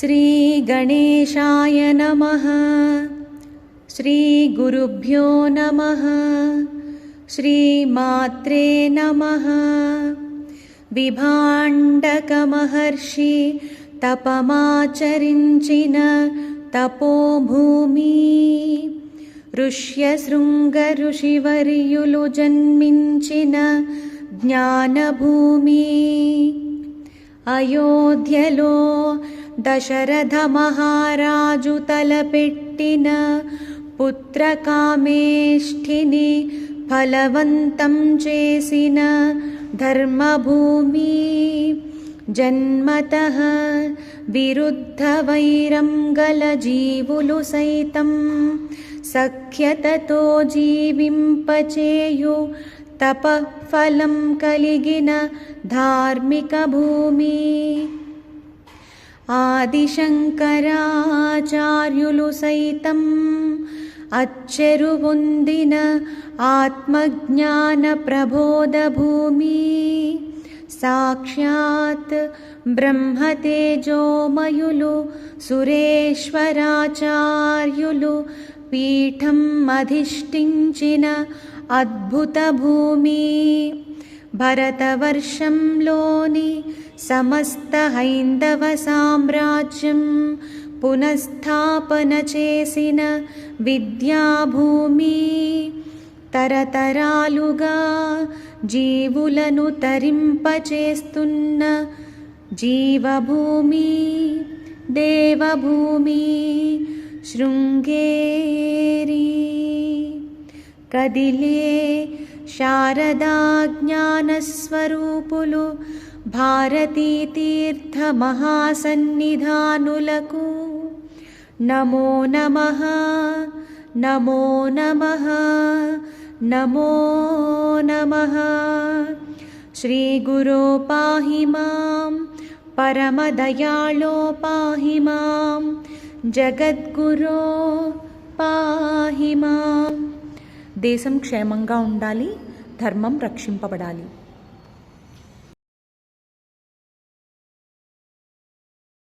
श्रीगणेशाय नमः। श्रीगुरुभ्यो नमः। श्रीमात्रे नमः। विभाण्डकमहर्षि तपमाचरिञ्चिन तपोभूमि। तपोभूमिः ऋष्यशृङ्गऋषिवर्युलुजन्मिञ्चिन ज्ञानभूमि। अयोध्यलो दशरथमहाराजुतलपेट्टिन पुत्रकामेष्ठिनि फलवन्तं चेसिन धर्मभूमि जन्मतः विरुद्धवैरङ्गलजीवुलुसैतं सख्यततो जीविं पचेयु तपः फलं कलिगिन धार्मिकभूमि। ఆదిశంకరాచార్యులు సైతం అచ్చెరు పొందిన ఆత్మజ్ఞాన ప్రబోధ భూమి సాక్షాత్ బ్రహ్మతేజోమయులు సురేశ్వరాచార్యులు పీఠం అధిష్ఠించిన అద్భుత భూమి భరతవర్షంలోని సమస్త హైందవ సామ్రాజ్యం పునఃస్థాపన చేసిన విద్యాభూమి. తరతరాలుగా జీవులను తరింపచేస్తున్న జీవభూమి దేవభూమి శృంగే కదిలే శారదాజ్ఞానస్వరూపులు భారతీ తీర్థ మహాసన్నిధానులకు నమో నమ నమో నమ నమో నమ శ్రీగురో పాహి మాం పరమదయాళో పాహి మాం జగద్గురో పాహి మాం దేశం క్షేమంగా ఉండాలి ధర్మం రక్షింపబడాలి.